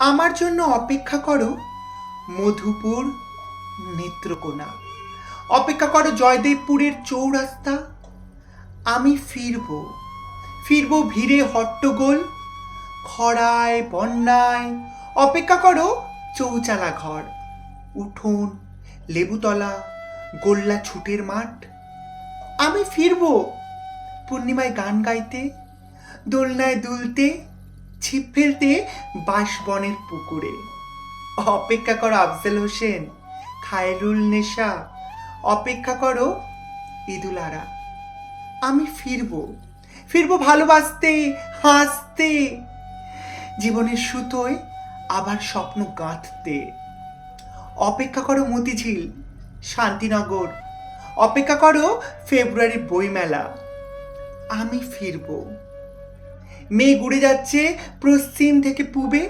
আমার জন্য অপেক্ষা করো, মধুপুর, নেত্রকোনা। অপেক্ষা করো জয়দেবপুরের চৌরাস্তা, আমি ফিরব। ফিরব ভিড়ে হট্টগোল, খরায়, বন্যায়। অপেক্ষা করো চৌচালা ঘর উঠোন, লেবুতলা, গোল্লা ছুটের মাঠ। আমি ফিরব পূর্ণিমায় গান গাইতে, দোলনায় দুলতে ছিপ ফেলতে বাঁশবনের পুকুরে। অপেক্ষা করো আফজল হোসেন, খায়রুল নেশা। অপেক্ষা করো ইদুলারা। আমি ফিরব ফিরব ভালোবাসতে, হাসতে। জীবনের সুতোয় আবার স্বপ্ন গাঁথতে। অপেক্ষা করো মতিঝিল, শান্তিনগর। অপেক্ষা করো ফেব্রুয়ারি বইমেলা। আমি ফিরব। মেয়ে ঘুরে যাচ্ছে পশ্চিম থেকে পূবে।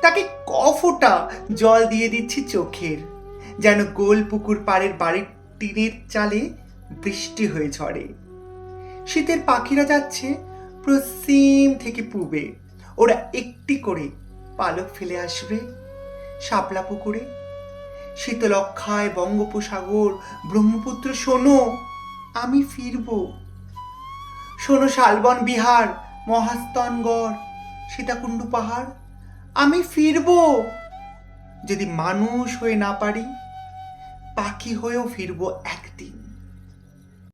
তাকে কফোটা জল দিয়ে দিচ্ছি চোখের, যেন গোল পুকুর পাড়ের বাড়ির টিনের চালে বৃষ্টি হয়ে ঝরে। শীতের পাখিরা যাচ্ছে পশ্চিম থেকে পূবে। ওরা একটি করে পালক ফেলে আসবে শাপলা পুকুরে। শীতলক্ষায় বঙ্গোপসাগর, ব্রহ্মপুত্র, শোনো, আমি ফিরব। শোনো, শালবন বিহার মহাস্তনগড় সীতাকুণ্ড পাহাড়। আমি ফিরব। যদি মানুষ হয়ে না পারি পাখি হয়েও ফিরব